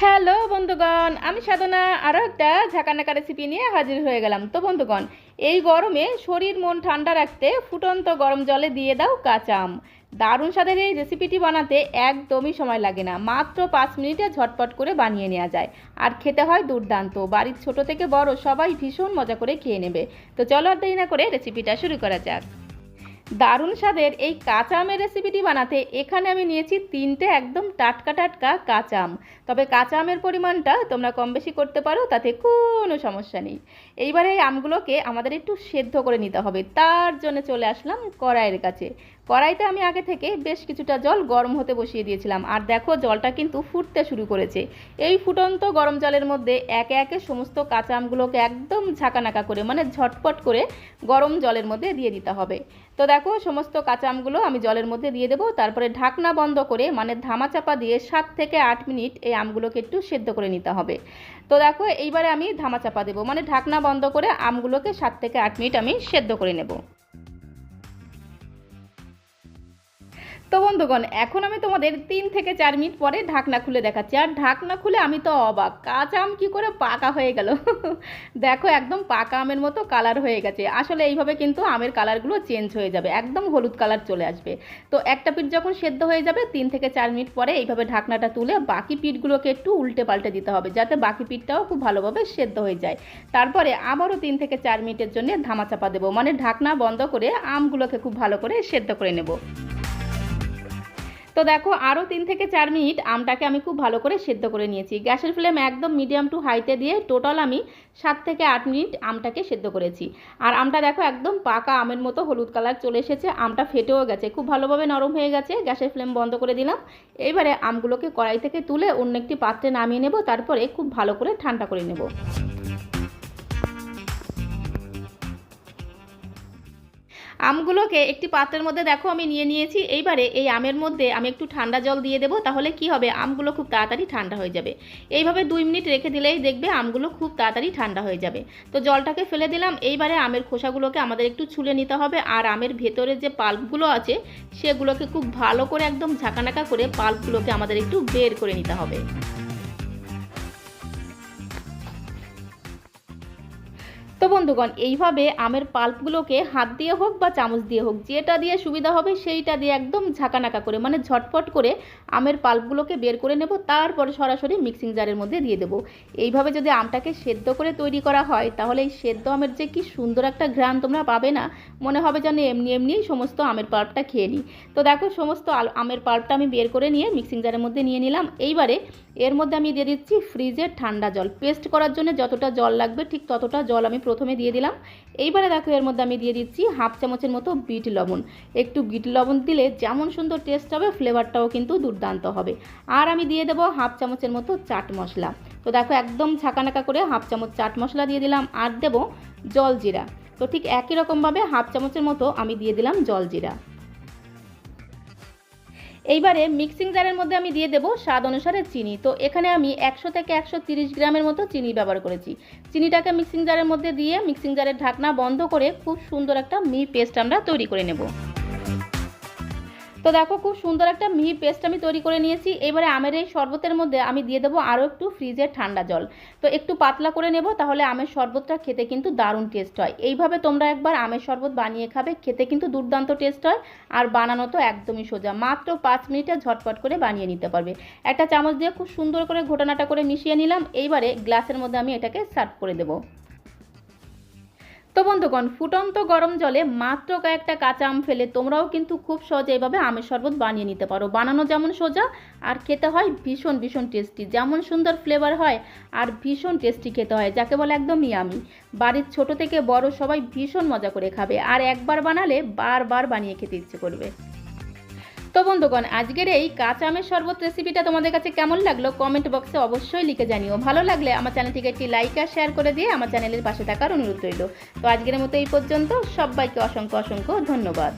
Hello বন্ধুগণ, আমি সাধনা আরও একটা ঝাঁকানাকা রেসিপি নিয়ে হাজির হয়ে গেলাম। তো বন্ধুগণ, এই গরমে শরীর মন ঠান্ডা রাখতে ফুটন্ত গরম জলে দিয়ে দাও কাঁচা আম। দারুণ স্বাদের এই রেসিপিটি বানাতে একদমই সময় লাগে না। মাত্র পাঁচ মিনিটে ঝটপট করে বানিয়ে নেওয়া যায়। আর খেতে হয় দুর্দান্ত। বাড়ির ছোট থেকে বড় সবাই ভীষণ মজা করে খেয়ে নেবে। তো চলো আর দেরি না করে রেসিপিটা শুরু করা যাক। দারুণ স্বাদের এই কাঁচা আমের রেসিপিটি বানাতে এখানে আমি নিয়েছি তিনটে একদম টাটকা টাটকা কাঁচা আম। তবে কাঁচা আমের পরিমাণটা তোমরা কম বেশি করতে পারো, তাতে কোনো সমস্যা নেই। এইবারে এই আমগুলোকে আমাদের একটু সেদ্ধ করে নিতে হবে। তার জন্য চলে আসলাম কড়াইয়ের কাছে। কড়াইতে আমি আগে থেকে বেশ কিছুটা জল গরম হতে বসিয়ে দিয়েছিলাম। আর দেখো, জলটা কিন্তু ফুটতে শুরু করেছে। এই ফুটন্ত গরম জলের মধ্যে একে একে সমস্ত কাঁচা আমগুলোকে একদম ঝাঁকানাকা করে মানে ঝটপট করে গরম জলের মধ্যে দিয়ে দিতে হবে। তো দেখো, সমস্ত কাঁচা আমগুলো আমি জলের মধ্যে দিয়ে দেবো। তারপরে ঢাকনা বন্ধ করে মানে ধামা চাপা দিয়ে সাত থেকে আট মিনিট এই আমগুলোকে একটু সেদ্ধ করে নিতে হবে। তো দেখো, এইবারে আমি ধামা চাপা দেবো। মানে ঢাকনা বন্ধ করে আমগুলোকে সাত থেকে আট মিনিট আমি সেদ্ধ করে নেব। তো বন্ধুগণ, এখন আমি তোমাদের তিন থেকে চার মিনিট পরে ঢাকনা খুলে দেখাচ্ছি। আর ঢাকনা খুলে আমি তো অবাক। কাঁচা আম কী করে পাকা হয়ে গেল? দেখো, একদম পাকা আমের মতো কালার হয়ে গেছে। আসলে এইভাবে কিন্তু আমের কালারগুলো চেঞ্জ হয়ে যাবে। একদম হলুদ কালার চলে আসবে। তো একটা পিঠ যখন সেদ্ধ হয়ে যাবে, তিন থেকে চার মিনিট পরে এইভাবে ঢাকনাটা তুলে বাকি পিঠগুলোকে একটু উল্টে পাল্টে দিতে হবে, যাতে বাকি পিঠটাও খুব ভালোভাবে সেদ্ধ হয়ে যায়। তারপরে আবারও তিন থেকে চার মিনিটের জন্য ধামা চাপা দেবো। মানে ঢাকনা বন্ধ করে আমগুলোকে খুব ভালো করে সেদ্ধ করে নেব। তো দেখো আরও তিন থেকে চার মিনিট আমটাকে আমি খুব ভালো করে সেদ্ধ করে নিয়েছি। গ্যাসের ফ্লেম একদম মিডিয়াম টু হাইতে দিয়ে টোটাল আমি সাত থেকে আট মিনিট আমটাকে সেদ্ধ করেছি। আর আমটা দেখো, একদম পাকা আমের মতো হলুদ কালার চলে এসেছে। আমটা ফেটেও গেছে, খুব ভালোভাবে নরম হয়ে গেছে। গ্যাসের ফ্লেম বন্ধ করে দিলাম। এইবারে আমগুলোকে কড়াই থেকে তুলে অন্য একটি পাত্রে নামিয়ে নেব, তারপরে খুব ভালো করে ঠান্ডা করে নেব। আমগুলোকে একটি পাত্রের মধ্যে দেখো, আমি নিয়ে নিয়েছি। এইবারে এই আমের মধ্যে আমি একটু ঠান্ডা জল দিয়ে দেবো, তাহলে কি হবে? আমগুলো খুব তাড়াতাড়ি ঠান্ডা হয়ে যাবে। এইভাবে দুই মিনিট রেখে দিলেই দেখবে আমগুলো খুব তাড়াতাড়ি ঠান্ডা হয়ে যাবে। তো জলটাকে ফেলে দিলাম। এইবারে আমের খোসাগুলোকে আমাদের একটু ছুলে নিতে হবে। আর আমের ভেতরে যে পাল্পগুলো আছে, সেগুলোকে খুব ভালো করে একদম ঝাঁকানাকা করে পাল্পগুলোকে আমাদের একটু বের করে নিতে হবে। তো বন্ধুগণ, এইভাবে আমের পাল্পগুলোকে হাত দিয়ে হোক বা চামচ দিয়ে হোক, যেটা দিয়ে সুবিধা হবে সেইটা দিয়ে একদম ঝাঁকানাকা করে মানে ঝটপট করে আমের পাল্পগুলোকে বের করে নেব, তারপরে সরাসরি মিক্সিং জারের মধ্যে দিয়ে দেবো। এইভাবে যদি আমটাকে সেদ্ধ করে তৈরি করা হয়, তাহলে এই সেদ্ধ আমের যে কি সুন্দর একটা ঘ্রাণ তোমরা পাবে না, মনে হবে যেন এমনি এমনিই সমস্ত আমের পাল্পটা খেয়ে নিই। তো দেখো, সমস্ত আমের পাল্পটা আমি বের করে নিয়ে মিক্সিং জারের মধ্যে নিয়ে নিলাম। এইবারে এর মধ্যে আমি দিয়ে দিচ্ছি ফ্রিজের ঠান্ডা জল। পেস্ট করার জন্য যতটা জল লাগবে, ঠিক ততটা জল আমি প্রথমে দিয়ে দিলাম। এইবারে দেখো এর মধ্যে আমি দিয়ে দিচ্ছি হাফ চামচের মতো বিট লবণ। একটু বিট লবণ দিলে যেমন সুন্দর টেস্ট হবে ফ্লেভারটাও কিন্তু দুর্দান্ত হবে। আর আমি দিয়ে দেবো হাফ চামচের মতো চাট মশলা। তো দেখো একদম ছাকানাকা করে হাফ চামচ চাট মশলা দিয়ে দিলাম আর দেবো জলজিরা তো ঠিক একই রকমভাবে হাফ চামচের মতো আমি দিয়ে দিলাম জল জিরা। এইবারে মিক্সিং জারের মধ্যে আমি দিয়ে দেবো স্বাদ অনুসারে চিনি। তো এখানে আমি একশো থেকে একশো গ্রামের মতো চিনি ব্যবহার করেছি। চিনিটাকে মিক্সিং জারের মধ্যে দিয়ে মিক্সিং জারের ঢাকনা বন্ধ করে খুব সুন্দর একটা মি পেস্ট আমরা তৈরি করে নেব। তো দেখো, খুব সুন্দর একটা মিহি পেস্ট আমি তৈরি করে নিয়েছি। এবারে আমের এই শরবতের মধ্যে আমি দিয়ে দেবো আরও একটু ফ্রিজের ঠান্ডা জল। তো একটু পাতলা করে নেব, তাহলে আমের শরবতটা খেতে কিন্তু দারুণ টেস্ট হয়। এইভাবে তোমরা একবার আমের শরবত বানিয়ে খাবে, খেতে কিন্তু দুর্দান্ত টেস্ট হয় আর বানানো তো একদমই সোজা। মাত্র পাঁচ মিনিটে ঝটপট করে বানিয়ে নিতে পারবে। একটা চামচ দিয়ে খুব সুন্দর করে ঘোটানাটা করে মিশিয়ে নিলাম। এইবারে গ্লাসের মধ্যে আমি এটাকে সার্ভ করে দেবো। তো বন্ধুগণ, ফুটন্ত গরম জলে মাত্র কয়েকটা কাঁচা আম ফেলে তোমরাও কিন্তু খুব সহজে এইভাবে আমের শরবত বানিয়ে নিতে পারো। বানানো যেমন সোজা আর খেতে হয় ভীষণ ভীষণ টেস্টি। যেমন সুন্দর ফ্লেভার হয় আর ভীষণ টেস্টি খেতে হয়, যাকে বলে একদম ইয়ামি বাড়ির ছোট থেকে বড় সবাই ভীষণ মজা করে খাবে আর একবার বানালে বারবার বানিয়ে খেতে ইচ্ছে করবে। তো বন্ধুগণ, আজকের এই কাঁচা আমের শরবত রেসিপিটা তোমাদের কাছে কেমন লাগল কমেন্ট বক্সে অবশ্যই লিখে জানিও। ভালো লাগলে আমার চ্যানেলটিকে একটি লাইক আর শেয়ার করে দিয়ে আমার চ্যানেলের পাশে থাকার অনুরোধ রইল। তো আজকের মতো এই পর্যন্ত, সবাইকে অসংখ্য অসংখ্য ধন্যবাদ।